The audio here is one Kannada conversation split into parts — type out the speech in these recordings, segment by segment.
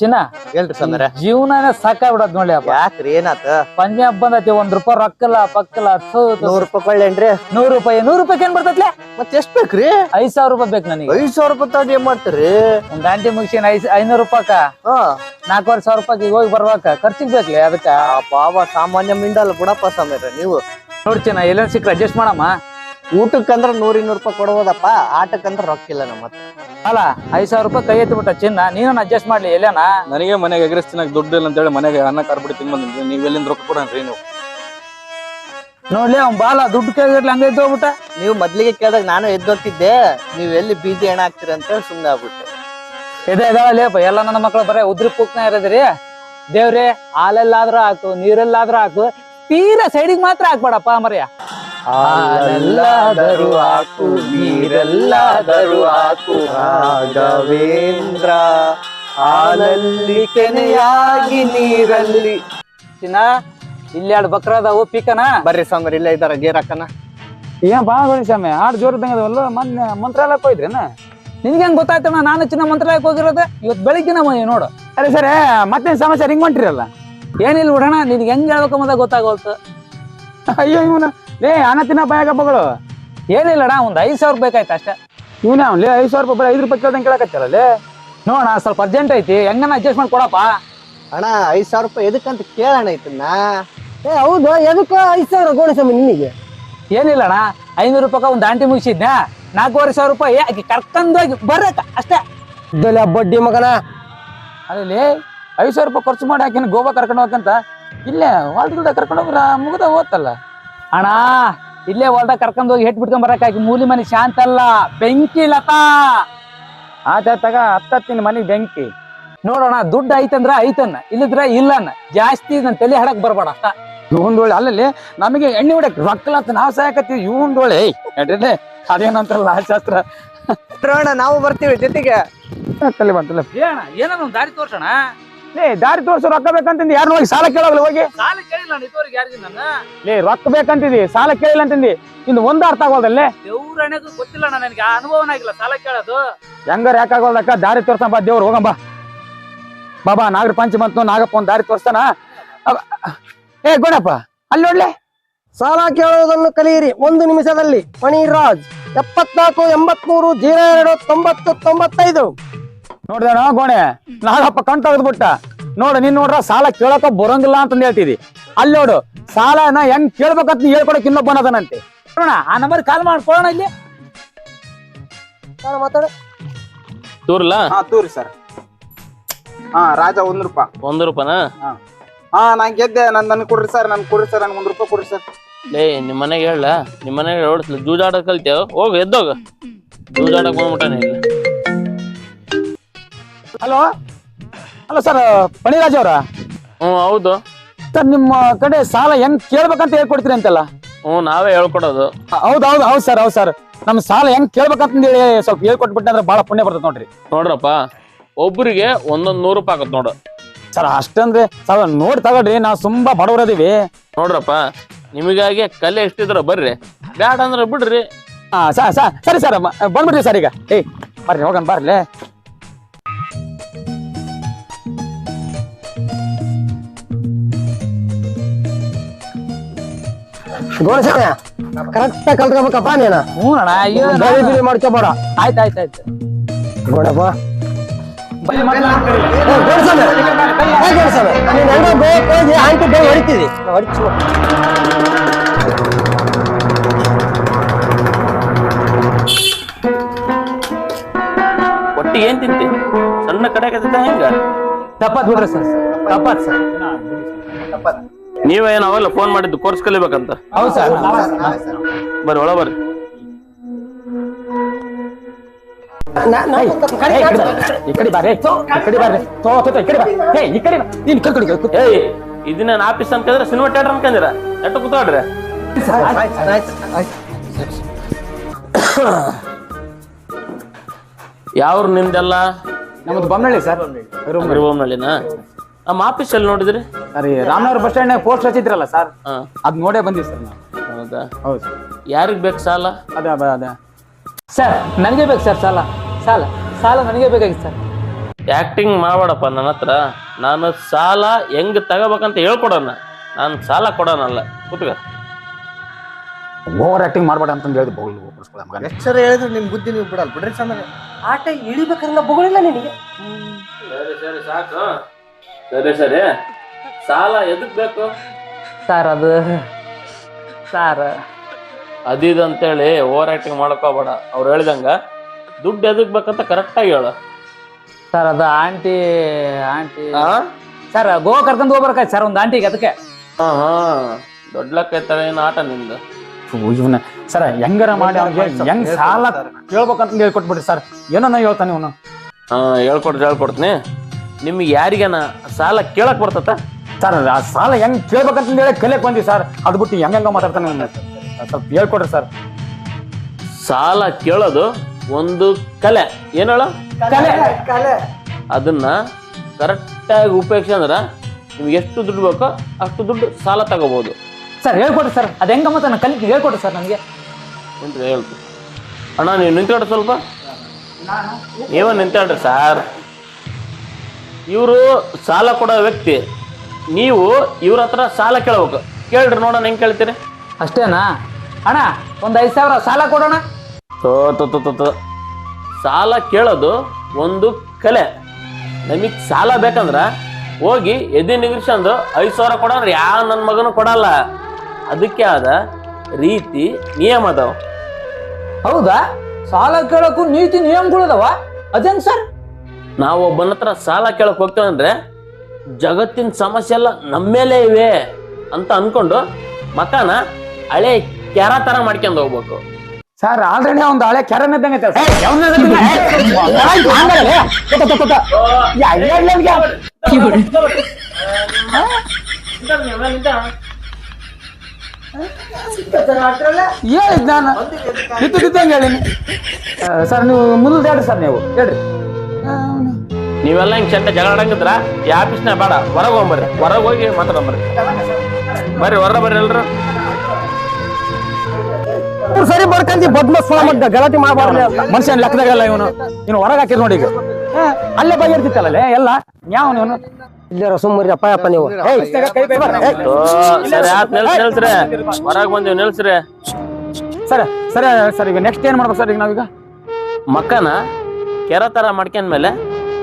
ಚಿನ್ನ? ಹೇಳ್ರಿ ಜೀವನ ಜೀವನನೇ ಸಾಕಾಗ್ಬಿಡತ್ ನೋಡಿ ಅಪ್ಪ. ಯಾಕ್ರಿ ಏನಾತ? ಪಂಜಾಬ್ ಹಬ್ಬ ಬಂದೈತಿ ಒಂದ್ ರೂಪಾಯಿ ರೊಕ್ಕಲ್ಲ ಪಕ್ಕಲ್ಲ ಥು. ನೂರ್ ರೂಪಾಯಿ ಕೊಳ್ಳೇನ್ರಿ? ನೂರು ರೂಪಾಯಿ ನೂರು ರೂಪಾಯಿ ಏನ್ ಬರ್ತೈತ್ಲೆ? ಮತ್ತೆ ಎಷ್ಟ್ ಬೇಕ್ರಿ? ಐದ್ ಸಾವಿರ ರೂಪಾಯಿ ಬೇಕು ನನಗೆ. ಐದ್ ಸಾವಿರ ರೂಪಾಯಿ ತಗೊಂಡ್ ಏನ್ ಮಾಡ್ತೀರಿ? ಒಂದ್ ಗಾಂಟಿ ಮುಗಿಸಿನ ಐದ್ ಐನೂರು ರೂಪಾಯಿಕ? ನಾಲ್ಕೂವರೆ ಸಾವಿರ ರೂಪಾಯಿ ಹೋಗಿ ಬರ್ಬೇಕ. ಖರ್ಚಿಗೆ ಬೇಕ್ಲೆ ಅದಕ್ಕ? ಬಾಬಾ ಸಾಮಾನ್ಯ ಮಿಂಡಲ್ ಬಿಡಪ್ಪ ಸಮೀರ ನೀವು. ನೋಡ್ತೀನ ಎಲ್ಲ ಸಿಕ್ಕ ಅಡ್ಜಸ್ಟ್ ಮಾಡಮ್ಮ. ಊಟಕ್ಕಂದ್ರ ನೂರ್ ಇನ್ನೂರು ರೂಪಾಯಿ ಕೊಡ್ಬೋದಪ್ಪ ಆಟಕ್ಕಂದ್ರ ರೊಕ್ಕ ಇಲ್ಲ ನಮ್ಮ ಹತ್ರ. ಅಲ್ಲ ಐದ್ ಸಾವಿರ ರೂಪಾಯಿ ಕೈ ಎತ್ತಿ ಬಿಟ್ಟ ಚಿನ್ನ ನೀನು ಅಡ್ಜಸ್ಟ್ ಮಾಡ್ಲಿ ಎಲ್ಲ ನನಗೆ ಮನೆಗೆ ಎಗ್ರೆಸ್ ತಿನ್ನಕ್ ದುಡ್ಡು ಇಲ್ಲ ಅಂತೇಳಿ ಮನೆಗೆ ಅನ್ನ ಕಾರ್ಬಿಟ್ಟು ತಿನ್ಬಂದ್ರಿ ನೀವು ಎಲ್ಲಿಂದ ರೊಕ್ಕ ಕೊಡ್ರಿ ನೀವು? ನೋಡ್ಲಿ ಅವ್ನ್ ಬಾಲ ದುಡ್ಡು ಕೇಳಿರ್ಲಿ ಹಂಗೆ ಇದ್ದು ಹೋಗ್ಬಿಟ್ಟ. ನೀವು ಮೊದ್ಲಿಗೆ ಕೇಳಿದಾಗ ನಾನು ಎದ್ದೋಗ್ತಿದ್ದೆ ನೀವ್ ಎಲ್ಲಿ ಬೀದಿ ಹೆಣ ಹಾಕ್ತೀರಿ ಅಂತ ಹೇಳಿ ಸುಮ್ನೆ ಆಗ್ಬಿಟ್ಟೆ. ಇದೆ ಇದಾವಲ್ಲಪ್ಪ ಎಲ್ಲ ನನ್ನ ಮಕ್ಳು ಬರೇ ಉದ್ರಿ ಪೂಕ್ನ ಇರೋದ್ರಿ. ದೇವ್ರಿ ಹಾಲೆಲ್ಲಾದ್ರೂ ಹಾಕು ನೀರೆಲ್ಲಾದ್ರೂ ಹಾಕು ತೀರಾ ಸೈಡಿಗೆ ಮಾತ್ರ ಹಾಕ್ಬೇಡಪ್ಪ ಮರ್ಯ. ಹಾಲೆಲ್ಲಾದರೂ ಹಾಕು, ನೀರೆಲ್ಲಾದರೂ ಹಾಕು. ರಾಘವೇಂದ್ರ ಹಾಲಲ್ಲಿ ಕೆನೆಯಾಗಿ ನೀರಲ್ಲಿ. ಚಿನ್ನ ಇಲ್ಲಿ ಎರಡು ಬಕ್ರ ಅದಾವು ಪಿಕನ? ಬರ್ರಿ ಸ್ವಾಮಿ ಇಲ್ಲೇ ಇದಾರ ಗೇರ್ ಹಾಕನ ಏನ್ ಬಾ ಸ್ವಾಮಿ ಆಡ್ ಜೋರ್ ಇದ್ದಂಗದವಲ್ಲ ಮೊನ್ನೆ ಮಂತ್ರಾಲಯಕ್ಕೆ ಹೋಯ್ದ್ರೇನ? ನಿನ್ಗೆ ಹೆಂಗ್ ಗೊತ್ತಾಯ್ತಣ್ಣ ನಾನು ಚಿನ್ನ ಮಂತ್ರಾಲಯಕ್ಕೆ ಹೋಗಿರೋದು? ಇವತ್ತು ಬೆಳಿಗ್ಗೆ ಮನೆ ನೋಡು. ಅರೆ ಸರಿ ಮತ್ತೆ ಸಮಸ್ಯೆ ಹಿಂಗ್ ಹೊಂಟಿರಲ್ಲ ಏನಿಲ್ಲ ಬಿಡೋಣ ನಿನ್ಗೆ ಹೆಂಗ್ ಹೇಳ್ಬೇಕು ಅನ್ನೋದ ಗೊತ್ತಾಗೋಲ್ತು. ಅಯ್ಯೋ ಇವನ. ಲೇ ಅನ್ನ ತಿನ್ನ ಬಾಯಾಗಪ್ಪಗಳು ಏನಿಲ್ಲಣ್ಣ ಒಂದ್ ಐದ್ ಸಾವಿರ ಬೇಕಾಯ್ತು ಅಷ್ಟೇ. ಇವನೇ ಅವ್ನು ಲೇ ಐದ್ ಸಾವಿರ ರೂಪಾಯಿ ಐದು ರೂಪಾಯಿ ಕೇಳ್ದಂಗೆ ಕೇಳಕತ್ತಲ್ಲ ನೋಡಣ ಸ್ವಲ್ಪ ಅರ್ಜೆಂಟ್ ಐತಿ. ಹೆಂಗನ ಅಡ್ಜಸ್ಟ್ ಮಾಡಿ ಕೊಡಪ್ಪ? ಅಣ್ಣ ಐದ್ ಸಾವಿರ ರೂಪಾಯಿ ಎದಕ್ಕಂತ ಕೇಳೋಣ ಐತನ್ನ ಏ ಹೌದು ಎದಕ್ಕ ಐದ್ ಸಾವಿರ ನಿಮಗೆ ನಿನಗೆ? ಏನಿಲ್ಲಣ್ಣ ಐನೂರು ರೂಪಾಯಿ ಒಂದು ಆಂಟಿ ಮುಗಿಸಿದ್ನ. ನಾಲ್ಕೂವರೆ ಸಾವಿರ ರೂಪಾಯಿ ಆಕಿ ಕರ್ಕೊಂಡೋಗಿ ಬರಕ? ಅಷ್ಟೇ. ಬಡ್ಡಿ ಮಗನ. ಅಲ್ಲಿ ಐದು ಸಾವಿರ ರೂಪಾಯಿ ಖರ್ಚು ಮಾಡಿ ಹಾಕಿನ ಗೋವಾ ಕರ್ಕೊಂಡು ಹೋಗಂತ ಇಲ್ಲೇ ಹೊಲ್ದ ಕರ್ಕೊಂಡು ಹೋಗ್ರ ಮುಗ್ದ ಹೋತಲ್ಲ. ಅಣ್ಣ ಇಲ್ಲೇ ಹೊಲ್ದಾಗ ಕರ್ಕೊಂಡು ಹೋಗಿ ಹೆಟ್ ಬಿಟ್ಕೊಂಡ್ ಬರಕಾಗಿ ಮೂಲಿ ಮನೆ ಶಾಂತ ಅಲ್ಲ ಬೆಂಕಿ ಲತಾ. ಆತ ತಗ ಹತ್ತತ್ತಿನ ಮನೆ ಬೆಂಕಿ. ನೋಡೋಣ ದುಡ್ಡು ಐತಂದ್ರ ಐತನ್ನ ಇಲ್ಲದ್ರ ಇಲ್ಲನ್ನ ಜಾಸ್ತಿ ನನ್ ತಲೆ ಹಡಕ್ ಬರ್ಬೇಡ ಅಷ್ಟ. ಇವಂದೋಳೆ ಅಲ್ಲಲ್ಲಿ ನಮಗೆ ಎಣ್ಣೆ ಹೊಡಕ್ ರೊಕ್ಕಲತ್ತ ನಾವು ಸಾಯಕತ್ತೀವಿ. ಇವಂದೋಳೆ ನಡ್ರಿ ಅದೇನಂತಾರಲ್ಲ ಶಾಸ್ತ್ರ. ಅಣ್ಣ ನಾವು ಬರ್ತೀವಿ ಜೊತೆಗೆ. ತಲೆ ಬಂತಲ್ಲ. ಏನೋ ದಾರಿ ತೋರ್ಸೋಣ? ಲೇ ದಾರಿ ತೋರ್ಸೋ ರೊಕ್ಕ ಬೇಕಂತಂದಿ. ಯಾರು ಹೋಗಿ ಸಾಲ ಕೇಳೋಲ್ಲ ಹೋಗಿ. ಸಾಲ ಕೇಳಿಲ್ಲ ಇದುವರೆಗೆ ಯಾರಿಗೆ ನಾನು ಲೇ ರೊಕ್ಕ ಬೇಕಂತಿದಿ. ಸಾಲ ಕೇಳಿಲ್ಲ ಅಂತಂದಿ. ಇನ್ನು ಒಂದು ಅರ್ಥ ಆಗೋದಲ್ಲೇ? ದೇವ್ರಣೆಗೂ ಗೊತ್ತಿಲ್ಲ ನನಗೆ ಆ ಅನುಭವನ ಆಗಿಲ್ಲ ಸಾಲ ಕೇಳೋದು. ಹೆಂಗಾರ ಯಾಕಾಗೋದಕ್ಕ ದಾರಿ ತೋರ್ಸಂಬ ದೇವ್ರು ಹೋಗಂಬ. ಬಾಬಾ ನಾಗರ ಪಂಚ ಬಂತು ನಾಗಪ್ಪ ಒಂದು ದಾರಿ ತೋರ್ಸ್ತಾನ? ಏ ಗುಣಪ್ಪ ಅಲ್ಲಿ ನೋಡ್ಲೆ. ಸಾಲ ಕೇಳೋದನ್ನು ಕಲಿಯಿರಿ. ಒಂದು ನಿಮಿಷದಲ್ಲಿ. ಮಣಿರಾಜ್ ಎಪ್ಪತ್ನಾಲ್ಕು ಎಂಬತ್ಮೂರು ಜೀರೋ ಎರಡು ತೊಂಬತ್ತು ತೊಂಬತ್ತೈದು. ನೋಡ್ದೇಣ ಗೋಣೆ ನಾಳಪ್ಪ ಕಣ್ ತೆಗೆದ್ಬಿಟ್ಟ ನೋಡು ನೀನ್ ನೋಡ್ರ ಸಾಲ ಕೇಳಕ ಬರಂಗಿಲ್ಲ ಅಂತಂದ್ ಹೇಳ್ತಿದಿ. ಅಲ್ಲಿ ನೋಡು ಸಾಲನ ಹೆಂಗ್ ಕೇಳ್ಬೇಕಂತ ನೀ ಹೇಳ್ಕೊಡಕ್ ಇನ್ನೊಬ್ಬನದನಂತೆ ನೋಡೋಣ ಆ ನಂಬರ್ ಕಾಲ್ ಮಾಡ್ಕೊಳ್ಳೋಣ ಇಲ್ಲಿ. ಮಾತಾಡ. ತೂರ್ಲ? ಹಾ ತೂರಿ ಸರ್. ಹಾ ರಾಜ ಒಂದ್ ರೂಪಾಯಿ. ಒಂದ್ ರೂಪಾನ ಹಾ. ನಾ ಗೆದ್ದೆ ನನ್ ನನ್ ಕೊಡ್ರಿ ಸರ್ ನನ್ ಕೊಡ್ರಿ ಸರ್ ನನ್ ಒಂದ್ ರೂಪಾಯಿ ಕೊಡ್ರಿ ಸರ್. ಲೇ ನಿಮ್ ಮನೆಗೆ ಹೇಳ ನಿಮ್ ಮನೆಗೆ ಓಡಿಸ್ಲ ಜೂಜಾಡಕ್ ಕಲ್ತೇವ್ ಹೋಗ ಎದ್ದೋಗ. ಜೂಜಾಡಕ್ ಬಂದ್ಬಿಟ್ಟಾನೆ ಇಲ್ಲ. ಹಲೋ ಹಲೋ ಸರ್ ಪಣಿರಾಜ್ ಅವರ? ಹ್ಞೂ ಹೌದು. ಸರ್ ನಿಮ್ಮ ಕಡೆ ಸಾಲ ಹೆಂಗ್ ಕೇಳ್ಬೇಕಂತ ಹೇಳ್ಕೊಡ್ತೀರಿ ಅಂತಲ್ಲ? ಹ್ಞೂ ನಾವೇ ಹೇಳ್ಕೊಡೋದು. ಹೌದು ಹೌದು ಹೌದು ಸರ್ ಹೌದು ಸರ್ ನಮ್ ಸಾಲ ಹೆಂಗ್ ಕೇಳ್ಬೇಕಂತ ಹೇಳಿ ಸ್ವಲ್ಪ ಹೇಳ್ಕೊಟ್ಬಿಟ್ಟೆ ಅಂದ್ರೆ ಬಹಳ ಪುಣ್ಯ ಬರ್ತದೆ ನೋಡ್ರಿ. ನೋಡ್ರಪ್ಪ ಒಬ್ಬರಿಗೆ ಒಂದೊಂದ್ ನೂರು ರೂಪಾಯಿ ಆಗತ್ ನೋಡು. ಸರ್ ಅಷ್ಟಂದ್ರೆ ಸರ್ ನೋಡಿ ತಗೊಳ್ರಿ ನಾವು ತುಂಬಾ ಬಡವರದೀವಿ ನೋಡ್ರಪ್ಪ ನಿಮಗಾಗಿ ಕಲೆ ಎಷ್ಟಿದ್ರ ಬರ್ರಿ. ಬ್ಯಾಡ ಅಂದ್ರೆ ಬಿಡ್ರಿ. ಹಾ ಸರ್ ಸರಿ ಸರ್ ಬಂದ್ಬಿಡ್ರಿ ಸರ್ ಈಗ. ಏಯ್ ಬರ್ರಿ ಹೋಗನ್ ಬರ್ಲಿ ಗೋಣಿಸ್ವಾಮಿ ಕರೆಕ್ಟ್ ಕಲ್ತ್ಕೊಬೇಕಪ್ಪ ನೀನ. ಹ್ಞೂ ಅಣ್ಣ ಅಯ್ಯೋ ಬೇರೆ ಬಿಳಿ ಮಾಡ್ಕೋಬೇಡ. ಆಯ್ತು ಆಯ್ತು ಆಯ್ತು. ಗೋಣಪ್ಪ ಆಂಟಿ ಬೇಗ ಹೊಡಿತಿದಿ. ಹೊಡಿಚು ಒಟ್ಟಿಗೆ ಏನ್ ತಿಂತಿ? ಸಣ್ಣ ಕಡೆ ಹೆಂಗ? ತಪ್ಪಾತ್ ಬಿಡ್ರಿ ಸರ್. ತಪ್ಪಾತ್ ಸರ್. ನೀವೇನು ಅವೆಲ್ಲ ಫೋನ್ ಮಾಡಿದ್ದು ಕೋರ್ಸ್ ಕಲಿಬೇಕಂತ ಹೌದು ಸರ್ ಬರ್ರಿ ಒಳ ಬರ್ರಿ ಇದನ್ನ ಆಫೀಸ್ ಅಂತಂದ್ರೆ ಸಿನಿಮಾ ಥಿಯೇಟರ್ ಅನ್ಕಂದಿರ ಎಟ್ಟು ಕೂತಾಡ್ರಿ ಯಾವ್ರು ನಿಮ್ದೆಲ್ಲ ನಮ್ದು ಬಮ್ಮಳ್ಳಿ ಸರ್ ಗರಿಬೊಮ್ಮನಹಳ್ಳಿನ ನಮ್ಮ ಆಫೀಸ್ ಅಲ್ಲಿ ನೋಡಿದ್ರಿ? ಸರಿ ರಾಮನಗರ ಬಸ್ ಸ್ಟ್ಯಾಂಡ್ ಪೋಸ್ಟ್ ಹಚ್ಚಿದ್ರಲ್ಲ ಸರ್ ಹಾ. ಅದ್ ನೋಡೇ ಬಂದಿವಿ ಸರ್ ನಾವು. ಹೌದಾ? ಹೌದು ಸರ್ ಯಾರಿಗ್ ಬೇಕು ಸಾಲ? ಅದೇ ಅದೇ ಅದೇ. ಸರ್ ನನಗೆ ಬೇಕು ಸರ್ ಸಾಲ. ಸಾಲ ಸಾಲ ನನಗೆ ಬೇಕಾಗಿತ್ತು ಸರ್ ಆಕ್ಟಿಂಗ್ ಮಾಡಬೇಡಪ್ಪ ನನ್ನ ಹತ್ರ. ನಾನು ಸಾಲ ಹೆಂಗ್ ತಗೋಬೇಕಂತ ಹೇಳ್ಕೊಡೋಣ. ನಾನು ಸಾಲ ಕೊಡೋನಲ್ಲ ಕೂತ್ಕ. ಓವರ್ ಆಕ್ಟಿಂಗ್ ಮಾಡಬೇಡ ಅಂತಂದು ಹೇಳಿದ್ರು ಬೋಲ್ ಒಪ್ಪಿಸ್ಕೊಳ್ಳ ಎಷ್ಟು ಸರಿ ಹೇಳಿದ್ರು ನಿಮ್ ಬುದ್ಧಿ ನೀವು ಬಿಡಲ್ಲ. ಬಿಡ್ರಿ ಸಾಮಾನ್ಯ ಆಟ ಇಳಿಬೇಕಲ್ಲ ಬಗಳಿಲ್ಲ ನಿನಗೆ? ಸರಿ ಸರಿ ಸಾಕು. ಸರಿ ಸರಿ. ಸಾಲ ಎದಕ್ ಬೇಕು? ಸರ್ ಅದು. ಸರ್. ಅದಿದು ಅಂತೇಳಿ ಓವರ್ ಆಕ್ಟಿಂಗ್ ಮಾಡ್ಕೋಬೇಡ. ಅವ್ರು ಹೇಳ್ದಂಗ ದುಡ್ಡು ಎದಕ್ ಬೇಕಂತ ಕರೆಕ್ಟಾಗಿ ಹೇಳು. ಸರ್ ಅದು ಆಂಟಿ ಆಂಟಿ. ಹಾ ಸರ್ ಗೋವಾ ಕರ್ಕೊಂಡು ಹೋಗ್ಬರ್ಕ ಸರ್ ಒಂದು ಆಂಟಿಗೆ ಅದಕ್ಕೆ. ಹಾ ಹಾ. ದೊಡ್ಡಲಕ್ಕ ಏನು ಆಟ ನಿಂದು? ಇವನ ಸರ್ ಹೆಂಗಾರ ಮಾಡಿ ಅವ್ನಿಗೆ ಹೆಂಗ್ ಸಾಲ ಕೇಳ್ಬೇಕಂತ ಹೇಳ್ಕೊಟ್ಬಿಡಿ ಸರ್. ಏನೋ ಹೇಳ್ತಾನೆ ಇವನು? ಹಾ ಹೇಳ್ಕೊಡ್ರಿ ಹೇಳ್ಕೊಡ್ತೀನಿ. ನಿಮ್ಗೆ ಯಾರಿಗನ ಸಾಲ ಕೇಳಕ್ ಬರ್ತತ? ಸರ್ ಆ ಸಾಲ ಹೆಂಗ್ ಕೇಳ್ಬೇಕಂತ ಹೇಳಿ ಕಲಿಯಕ್ ಬಂದಿ ಸರ್. ಅದು ಬಿಟ್ಟು ಹೆಂಗ ಹೆಂಗ ಮಾತಾಡ್ತಾನೆ. ಸ್ವಲ್ಪ ಹೇಳ್ಕೊಡ್ರಿ ಸರ್. ಸಾಲ ಕೇಳೋದು ಒಂದು ಕಲೆ. ಏನ್ ಹೇಳು ಕಲೆ. ಕಲೆ. ಅದನ್ನ ಕರೆಕ್ಟಾಗಿ ಉಪಯೋಗಿಸಿ ಅಂದ್ರ ನಿಮ್ಗೆ ಎಷ್ಟು ದುಡ್ಡು ಬೇಕೋ ಅಷ್ಟು ದುಡ್ಡು ಸಾಲ ತಗೋಬಹುದು ಸರ್ ಹೇಳ್ಕೊಡ್ರಿ ಸರ್. ಅದು ಹೆಂಗ ಮತ್ತೆ ಕಲಿಕೆ ಹೇಳ್ಕೊಡ್ರಿ ಸರ್ ನನಗೆ. ಅಂತ ಹೇಳ್ತೀನಿ ಅಣ್ಣ ನೀವು ನಿಂತ್ಕೊಡ್ರಿ ಸ್ವಲ್ಪ. ನೀವ ನಿಂತ್ಕೊಳ್ರಿ ಸಾರ್. ಇವರು ಸಾಲ ಕೊಡೋ ವ್ಯಕ್ತಿ. ನೀವು ಇವ್ರ ಹತ್ರ ಸಾಲ ಕೇಳ್ಬೇಕು. ಕೇಳ್ರಿ ನೋಡೋಣ ಹೆಂಗ್ ಕೇಳ್ತೀರಿ? ಅಷ್ಟೇನಾ? ಅಣ್ಣ ಒಂದ್ ಐದು ಸಾವಿರ ಸಾಲ ಕೊಡೋಣ? ತೋ ತೋ ತೋ ತೋ, ತೋ. ಸಾಲ ಕೇಳೋದು ಒಂದು ಕಲೆ. ನಮಗ್ ಸಾಲ ಬೇಕಂದ್ರ ಹೋಗಿ ಎದೆ ನಿಗ್ರಿಸಂದು ಐದು ಸಾವಿರ ಕೊಡೋಣ ಯಾವ ನನ್ನ ಮಗನು ಕೊಡಲ್ಲ. ಅದಕ್ಕೆ ಆದ ರೀತಿ ನಿಯಮ ಅದಾವ. ಹೌದಾ? ಸಾಲ ಕೇಳಕ್ಕೂ ನೀತಿ ನಿಯಮಗಳು ಅದಾವ? ಅದೇನ್ ಸರ್? ನಾವು ಒಬ್ಬನ ಹತ್ರ ಸಾಲ ಕೇಳಕ್ ಹೋಗ್ತೇವಂದ್ರೆ ಜಗತ್ತಿನ ಸಮಸ್ಯೆ ಎಲ್ಲ ನಮ್ಮೇಲೆ ಇವೆ ಅಂತ ಅನ್ಕೊಂಡು ಮಕಾನ ಹಳೆ ಕೆರ ತರ ಮಾಡ್ಕೊಂಡು ಹೋಗ್ಬೇಕು ಸರ್ ಆಲ್ರೆಡಿ ಒಂದು ಹಳೆ ಕೆರನ್ ಇದ್ದಂಗೆ ಐತೆ ಸರ್. ಯಾ, ನನ್ಗೆ. ಹೇಳಿದ್ ನಾನು ಇದ್ದಂಗೆ ಹೇಳಿನಿ ಆ, ಸರ್ ನೀವು ಮುಂದೆ ಹೇಳ್ರಿ ಸರ್ ನೀವು ಹೇಳ್ರಿ ನೀವೆಲ್ಲ ಹಿಂಗೆ ಚೆಂಡ ಜಗಳ ಆಡಂಗಿದ್ರ ಈ ಆಫೀಸ್ನ ಬೇಡ. ಹೊರಗೆ ಹೋಗ್ಬರ್ರಿ. ಹೊರಗೆ ಹೋಗಿ ಮಾತಾಡಂಬರ್ರಿ. ಬರ್ರಿ ಹೊರ ಬರ್ರಿ ಎಲ್ರು. ಇವ್ರು ಸರಿ ಬರ್ಕಂತಿ ಬದ್ಮಸ್ ಮಗ್ಗ. ಗಲಾಟೆ ಮಾಡಬಾರ್ದು ಮನುಷ್ಯನ ಲೆಕ್ಕದಾಗಲ್ಲ ಇವನು. ಇನ್ನು ಹೊರಗೆ ಹಾಕಿದ್ ನೋಡಿ ಈಗ. ಆ, ಅಲ್ಲೇ ಬಗೆರ್ತಿತ್ತಲ್ಲ ಎಲ್ಲ? ಯಾವ ಇವನು? ಇಲ್ಲ ಸುಮ್ಮರಿ ಅಪ್ಪ ಅಪ್ಪ ನೀವು. ಏಯ್. ಏಯ್, ಓ, ಸರಿ ಆತ್ ನಿಲ್ಸ್ ನಿಲ್ಸ್ರಿ ಹೊರಗೆ ಬಂದೀವಿ ನಿಲ್ಸ್ರಿ. ಸರಿ ಸರಿ ಸರ್ ಈಗ ನೆಕ್ಸ್ಟ್ ಏನ್ ಮಾಡ್ಬೇಕು ಸರ್ ಈಗ ನಾವೀಗ? ಮಕ್ಕನ ಕೆರ ತರ ಮಾಡ್ಕೊಂಡ್ಮೇಲೆ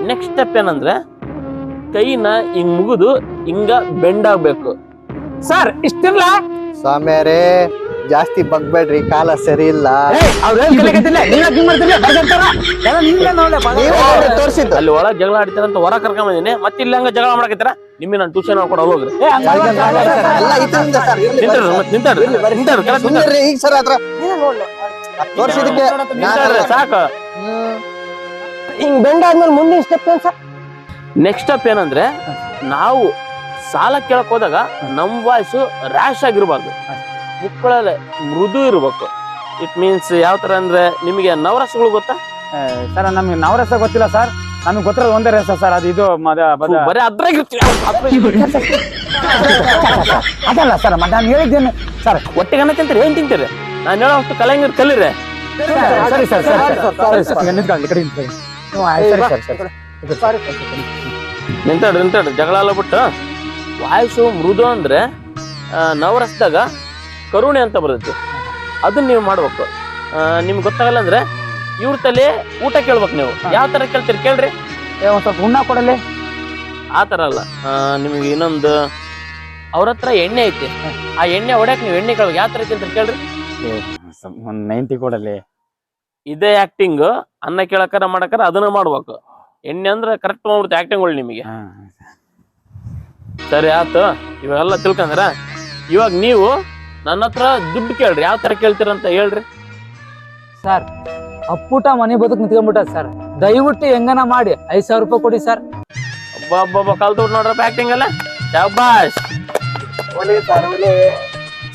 ನೆಕ್ಸ್ಟ್ ಸ್ಟೆಪ್ ಏನಂದ್ರೆ ಕೈನ ಹಿಂಗ್ ಮುಗಿದು ಹಿಂಗ ಬೆಂಡ್ ಆಗ್ಬೇಕು. ಸರ್ ಇಷ್ಟಿರ್ಲ? ಸ್ವಾಮಿಯರೇ ಜಾಸ್ತಿ ಬಗ್ಬೇಡ್ರಿ ಕಾಲ ಸರಿ ಇಲ್ಲ. ತೋರಿಸಿದ್ದು. ಅಲ್ಲಿ ಒಳಗೆ ಜಗಳ ಆಡ್ತೀರಂತ ಹೊರ ಕರ್ಕೊಂಡ್ ಬಂದಿನಿ. ಮತ್ತೆ ಇಲ್ಲ ಹಂಗ ಜಗಳ ಮಾಡಕತ್ತೀರ? ನಿಮ್ಗೆ ನಾನು ಟ್ಯೂಷನ್ ಹೇಳ್ಕೊಡ ಹೋಗ್ರಿ. ಈಗ ಸರ್ ತೋರಿಸಿದಕ್ಕೆ ಸಾಕು. ಹಿಂಗ್ ಬೆಂಡ್ ಆದ್ಮೇಲೆ ಮುಂದಿನ ಸ್ಟೆಪ್ ಏನ್ ಸರ್ ನೆಕ್ಸ್ಟ್ ಸ್ಟೆಪ್ ಏನಂದ್ರೆ ನಾವು ಸಾಲ ಕೇಳಕ್ ಹೋದಾಗ ನಮ್ ವಾಯ್ಸು ರ್ಯಾಶ್ ಆಗಿರ್ಬಾರ್ದು ಮುಕ್ಕಳಲ್ಲಿ ಮೃದು ಇರ್ಬೇಕು ಇಟ್ ಮೀನ್ಸ್ ಯಾವ ತರ ಅಂದ್ರೆ ನಿಮಗೆ ನವರಸಗಳು ಗೊತ್ತಾ ಸರ್ ನಮ್ಗೆ ನವರಸ ಗೊತ್ತಿಲ್ಲ ಸರ್ ನಮ್ಗೆ ಗೊತ್ತಿರೋದು ಒಂದೇ ರಸ ಸರ್ ಅದು ಇದು ಮದ ಬದ ಬರೀ ಅದ್ರಾಗ ಇರ್ತೀವಿ ಅದಲ್ಲ ಸರ್ ಮತ್ತೆ ನಾನು ಹೇಳಿದ್ದೇನೆ ಸರ್ ಒಟ್ಟಿಗೆ ಅನ್ನ ತಿಂತೀರಿ ಏನ್ ತಿಂತೀರಿ ನಾನು ಹೇಳೋ ಅಷ್ಟು ಕಲಂಗಿರ್ ಕಲೀರಿ ಸರಿ ಸರ್ ಸರಿ ಸರ್ ಸರಿ ಸರ್ ಈಗ ನಿಂತ್ಕೊಳ್ಳಿ, ಈ ಕಡೆ ನಿಂತ್ಕೊಳ್ಳಿ. ನೀವು ಆಯ್ತು, ಸರಿ ಸರ್ ಸರಿ. ನಿಂತಾಡ್ರಿ ನಿಂತಾಡ್ರಿ. ಜಗಳ ಎಲ್ಲ ಬಿಟ್ಟು? ವಾಯ್ಸು ಮೃದು ಅಂದ್ರೆ ನವರಸದಾಗ ಕರುಣೆ ಅಂತ ಬರುತ್ತೆ. ಅದನ್ನ ನೀವು ಮಾಡ್ಬೇಕು. ನಿಮ್ಗೆ ಗೊತ್ತಾಗಲ್ಲ ಅಂದ್ರೆ ಇವ್ರ ತಲೆ ಊಟ ಕೇಳ್ಬೇಕು ನೀವು. ಯಾವ ತರ ಕೇಳ್ತೀರಿ ಕೇಳ್ರಿ. ಏ, ಒಂದ್ ಸ್ವಲ್ಪ ಹುಣ್ಣ ಕೊಡಲಿ. ಆ ತರ ಅಲ್ಲ. ನಿಮ್ಗೆ ಇನ್ನೊಂದು ಅವ್ರ ಹತ್ರ ಎಣ್ಣೆ ಐತಿ. ಆ ಎಣ್ಣೆ ಹೊಡ್ಯಾಕ ನೀವು ಎಣ್ಣೆ ಕೇಳ್ಬೇಕು. ಯಾವ ತರ ಕೇಳ್ತೀರಿ ಕೇಳ್ರಿ. ಒಂದ್ ನೈಂಟಿ ಕೊಡಲಿ. ಇದೇ ಆಕ್ಟಿಂಗ್ ಅನ್ನ ಕೇಳಕರ ಮಾಡಕರ ಅದನ್ನ ಮಾಡ್ಬೇಕು. ಎಣ್ಣೆ ಅಂದ್ರೆ ಕರೆಕ್ಟ್ ಮಾಡ್ಬಿಡುತ್ತೆ ಆಕ್ಟಿಂಗ್ಗಳು ನಿಮಗೆ. ಸರಿ ಆತು. ಇವೆಲ್ಲ ತಿಳ್ಕಂದ್ರ? ಇವಾಗ ನೀವು ನನ್ನ ಹತ್ರ ದುಡ್ಡು ಕೇಳ್ರಿ. ಯಾವ ತರ ಕೇಳ್ತೀರಂತ ಹೇಳ್ರಿ. ಸರ್ ಅಪ್ಪುಟ ಮನೆ ಬದುಕು ನಿಂತ್ಕೊಂಡ್ಬಿಟ್ಟ ಸರ್. ದಯವಿಟ್ಟು ಹೆಂಗನ ಮಾಡಿ. ಐದ್ ಸಾವಿರ ರೂಪಾಯಿ ಕೊಡಿ ಸರ್. ಒಬ್ಬೊಬ್ಬ ಕಲ್ತು ನೋಡ್ರಪ್ಪ ಆಕ್ಟಿಂಗ್ ಅಲ್ಲ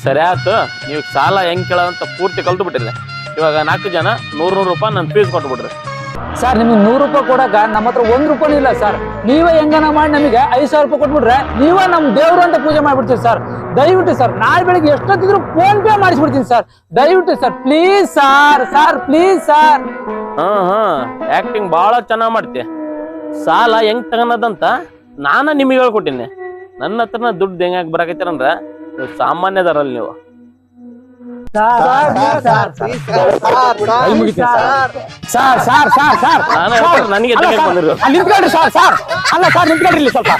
ಸರಿ ಆತು. ನೀವು ಸಾಲ ಹೆಂಗ್ ಕೇಳೋದಂತ ಪೂರ್ತಿ ಕಲ್ತು ಬಿಟ್ಟಿರಿ ಇವಾಗ ನಾಲ್ಕು ಜನ ನೂರು ನೂರು ರೂಪಾಯಿ ನನ್ನ ಫೀಸ್ ಕೊಟ್ಬಿಡ್ರಿ ಸರ್ ನಿಮ್ಗೆ ನೂರು ರೂಪಾಯಿ ಕೊಡಕ ನಮ್ಮ ಹತ್ರ ಒಂದ್ ರೂಪಾಯಿ ಇಲ್ಲ ಸರ್. ನೀವೇ ಹೆಂಗನ ಮಾಡಿ ನಮಗೆ ಐದು ಸಾವಿರ ರೂಪಾಯಿ ಕೊಟ್ಬಿಟ್ರೆ ನೀವೇ ನಮ್ಮ ದೇವ್ರು ಅಂತ ಪೂಜೆ ಮಾಡ್ಬಿಡ್ತೀವಿ ಸರ್. ದಯವಿಟ್ಟು ಸರ್ ನಾಳೆ ಬೆಳಿಗ್ಗೆ ಎಷ್ಟೊತ್ತಿದ್ರು ಫೋನ್ ಪೇ ಮಾಡಿಸ್ಬಿಡ್ತೀನಿ ಸರ್. ದಯವಿಟ್ಟು sir please sir sir please sir ಹಾ ಹಾ ಆಕ್ಟಿಂಗ್ ಭಾಳ ಚೆನ್ನಾಗಿ ಮಾಡ್ತೀಯ ಸಾಲ ಹೆಂಗ್ ತಗೋಣದಂತ ನಾನು ನಿಮಗೆ ಹೇಳ್ಕೊಟ್ಟಿನಿ. ನನ್ನ ಹತ್ರನ ದುಡ್ಡು ಹೆಂಗಾಗಿ ಬರಾಕತ್ತೀರಂದ್ರೆ ನೀವು ಸಾಮಾನ್ಯದಾರಲ್ಲಿ ನೀವು. சார் சார் சார் சார் ನನಗೆ ಸಾರ್ ಅಲ್ಲ ಸಾರ್ ನಿಂತ್ಕೊಂಡ್ರಿ ಸ್ವಲ್ಪ